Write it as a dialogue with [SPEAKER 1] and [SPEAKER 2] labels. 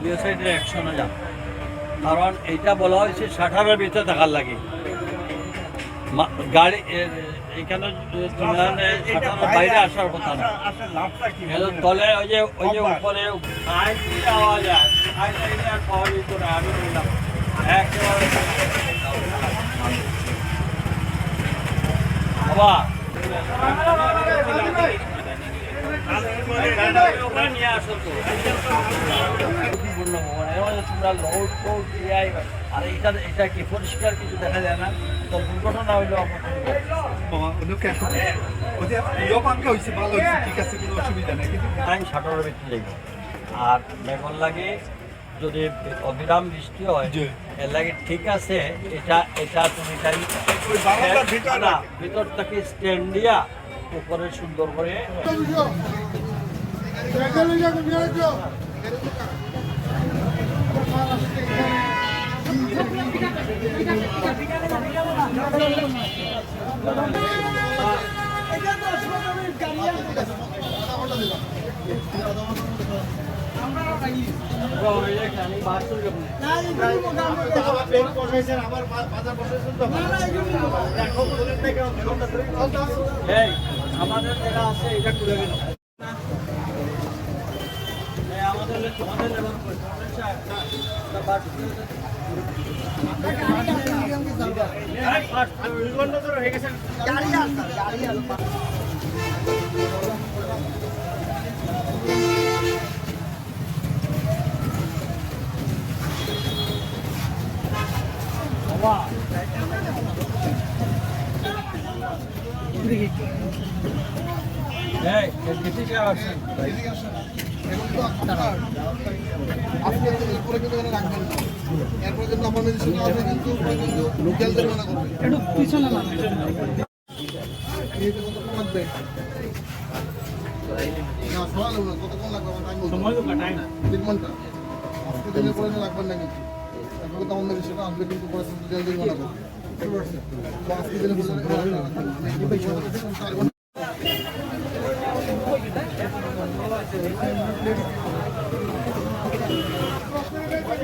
[SPEAKER 1] দুই সাইডে একশো না যান কারণ এইটা বলা হয়েছে শাটারের ভিতরে থাকার লাগে। গাড়ি এখানে বাইরে আসার কথা না। তলে ওই যে ওই যে উপরে আওয়াজ আমি একেবারে বাবা। তোমরা লোড টোড দিয়ে আর এটা এটা কি পরিষ্কার কিছু দেখা যায় না। তো দুর্ঘটনা হইল আর লাগে যদি অবিরাম বৃষ্টি হয়। এর লাগে ঠিক আছে এটা এটা তুমি ভিতর থেকে স্ট্যান্ড দিয়া উপরে সুন্দর করে এই আমাদের যেটা আছে এটা খুলে গেল। লেবার এই এদিকে কে আসছে
[SPEAKER 2] আপনি উপরে কিন্তু এখানে রাখবেন না। এরপরে লাগবে না
[SPEAKER 1] তো
[SPEAKER 2] এরপরে কিন্তু আমার মেডিসিন আসলে কিন্তু